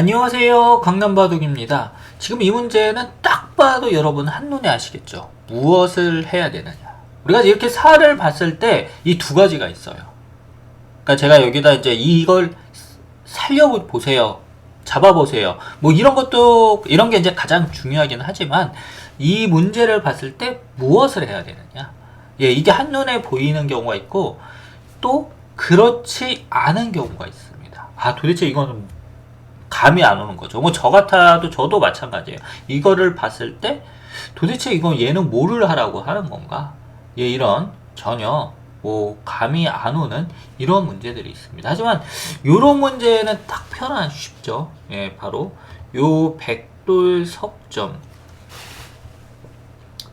안녕하세요. 강남바둑입니다. 지금 이 문제는 딱 봐도 여러분 한눈에 아시겠죠? 무엇을 해야 되느냐. 우리가 이렇게 살을 봤을 때 이 두 가지가 있어요. 그러니까 제가 여기다 이제 이걸 살려보세요. 잡아보세요. 뭐 이런 것도 이런 게 이제 가장 중요하긴 하지만 이 문제를 봤을 때 무엇을 해야 되느냐. 예 이게 한눈에 보이는 경우가 있고 또 그렇지 않은 경우가 있습니다. 아 도대체 이거는 감이 안 오는 거죠. 뭐 저 같아도 저도 마찬가지예요. 이거를 봤을 때 도대체 이거 얘는 뭐를 하라고 하는 건가? 예, 이런 전혀 뭐 감이 안 오는 이런 문제들이 있습니다. 하지만 이런 문제는 딱 편안 쉽죠. 예, 바로 요 백돌 석점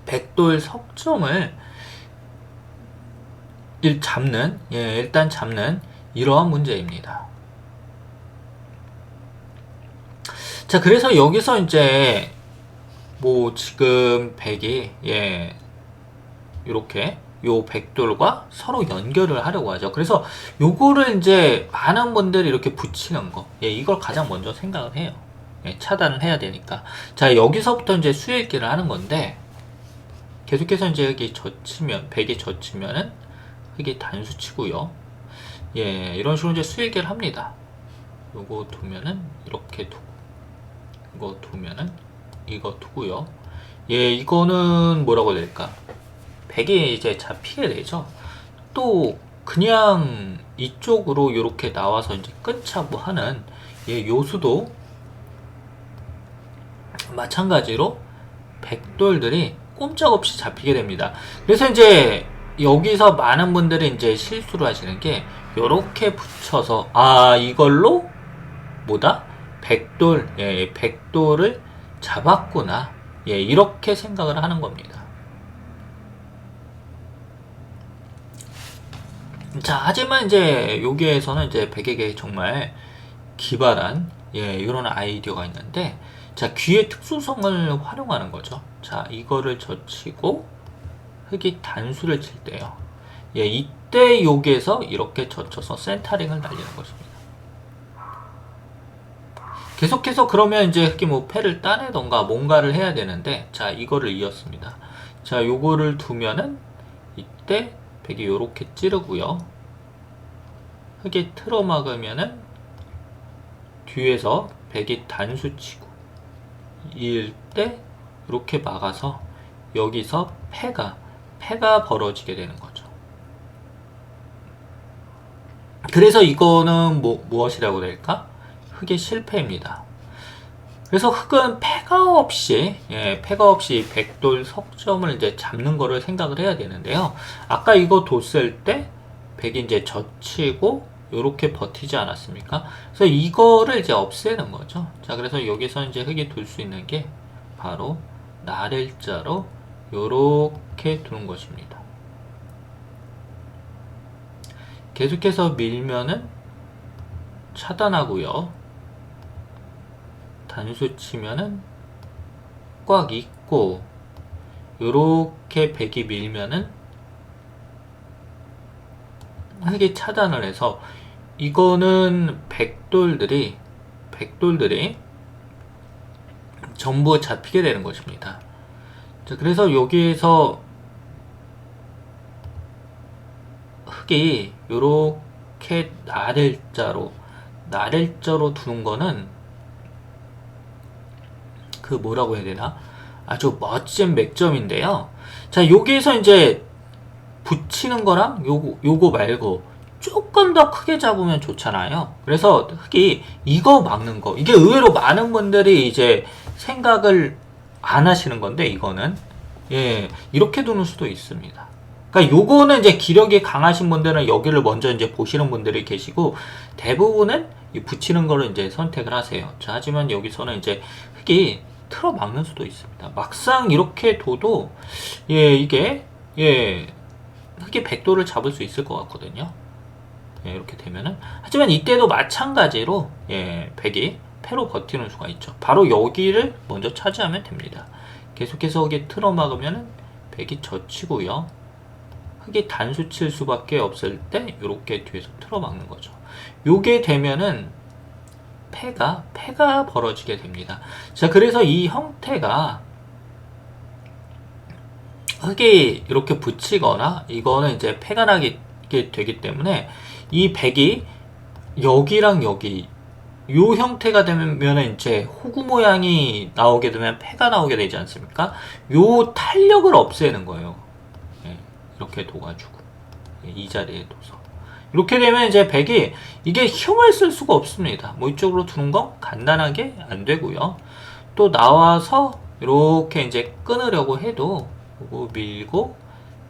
백돌 석점을 일 잡는 예, 일단 잡는 이러한 문제입니다. 자, 그래서 여기서 이제 뭐 지금 백이 예 이렇게 요 백돌과 서로 연결을 하려고 하죠. 그래서 요거를 이제 많은 분들이 이렇게 붙이는 거, 예 이걸 가장 먼저 생각을 해요. 예, 차단을 해야 되니까. 자 여기서부터 이제 수익기를 하는 건데 계속해서 이제 여기 젖히면 백이 젖히면은 흙이 단수 치고요. 예 이런 식으로 이제 수익기를 합니다. 요거 두면은 이렇게 두고. 이거 두면은 이거 두고요. 예, 이거는 뭐라고 해야 될까? 백이 이제 잡히게 되죠. 또 그냥 이쪽으로 이렇게 나와서 이제 끊자부하는 예, 요수도 마찬가지로 백돌들이 꼼짝없이 잡히게 됩니다. 그래서 이제 여기서 많은 분들이 이제 실수를 하시는 게 이렇게 붙여서 아 이걸로 뭐다 백돌, 예, 백돌을 잡았구나. 예, 이렇게 생각을 하는 겁니다. 자, 하지만 이제 여기에서는 이제 백에게 정말 기발한 예, 이런 아이디어가 있는데 자, 귀의 특수성을 활용하는 거죠. 자, 이거를 젖히고 흙이 단수를 칠 때요. 예, 이때 여기에서 이렇게 젖혀서 센터링을 날리는 것입니다. 계속해서 그러면 이제 뭐 패를 따내던가 뭔가를 해야 되는데 자 이거를 이었습니다. 자 요거를 두면은 이때 백이 요렇게 찌르고요. 흙이 틀어 막으면은 뒤에서 백이 단수 치고 이을 때 이렇게 막아서 여기서 패가 패가 벌어지게 되는 거죠. 그래서 이거는 뭐 무엇이라고 될까? 흙의 실패입니다. 그래서 흙은 패가 없이 예, 패가 없이 백돌 석점을 이제 잡는 거를 생각을 해야 되는데요. 아까 이거 뒀을 때 백이 이제 젖히고 이렇게 버티지 않았습니까? 그래서 이거를 이제 없애는 거죠. 자, 그래서 여기서 이제 흙이 둘 수 있는 게 바로 나를자로 이렇게 두는 것입니다. 계속해서 밀면은 차단하고요. 단수 치면은 꽉 있고 요렇게 백이 밀면은 흙이 차단을 해서 이거는 백돌들이 백돌들이 전부 잡히게 되는 것입니다. 자, 그래서 여기에서 흙이 요렇게 나를자로 나를자로 두는 거는 그 뭐라고 해야 되나? 아주 멋진 맥점인데요. 자, 여기에서 이제 붙이는 거랑 요거, 요거 말고 조금 더 크게 잡으면 좋잖아요. 그래서 흙이 이거 막는 거. 이게 의외로 많은 분들이 이제 생각을 안 하시는 건데, 이거는. 예, 이렇게 두는 수도 있습니다. 그러니까 요거는 이제 기력이 강하신 분들은 여기를 먼저 이제 보시는 분들이 계시고, 대부분은 이 붙이는 거를 이제 선택을 하세요. 자, 하지만 여기서는 이제 흙이 틀어 막는 수도 있습니다. 막상 이렇게 둬도 예 이게 예 흙이 백도를 잡을 수 있을 것 같거든요. 예, 이렇게 되면은 하지만 이때도 마찬가지로 예 백이 패로 버티는 수가 있죠. 바로 여기를 먼저 차지하면 됩니다. 계속해서 여기 틀어 막으면은 백이 젖히고요. 흙이 단수 칠 수밖에 없을 때 이렇게 뒤에서 틀어 막는 거죠. 요게 되면은 패가 패가 벌어지게 됩니다. 자, 그래서 이 형태가 흙이 이렇게 붙이거나 이거는 이제 패가 나게 되기 때문에 이 백이 여기랑 여기 요 형태가 되면 이제 호구 모양이 나오게 되면 패가 나오게 되지 않습니까? 요 탄력을 없애는 거예요. 예, 이렇게 둬가지고 예, 이 자리에 둬서 이렇게 되면 이제 백이 이게 힘을 쓸 수가 없습니다. 뭐 이쪽으로 두는 건 간단하게 안 되고요. 또 나와서 이렇게 이제 끊으려고 해도 밀고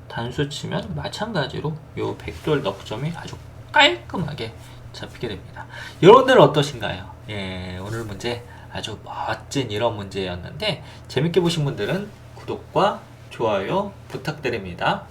단수 치면 마찬가지로 요 백돌 넉점이 아주 깔끔하게 잡히게 됩니다. 여러분들 어떠신가요? 예, 오늘 문제 아주 멋진 이런 문제였는데 재밌게 보신 분들은 구독과 좋아요 부탁드립니다.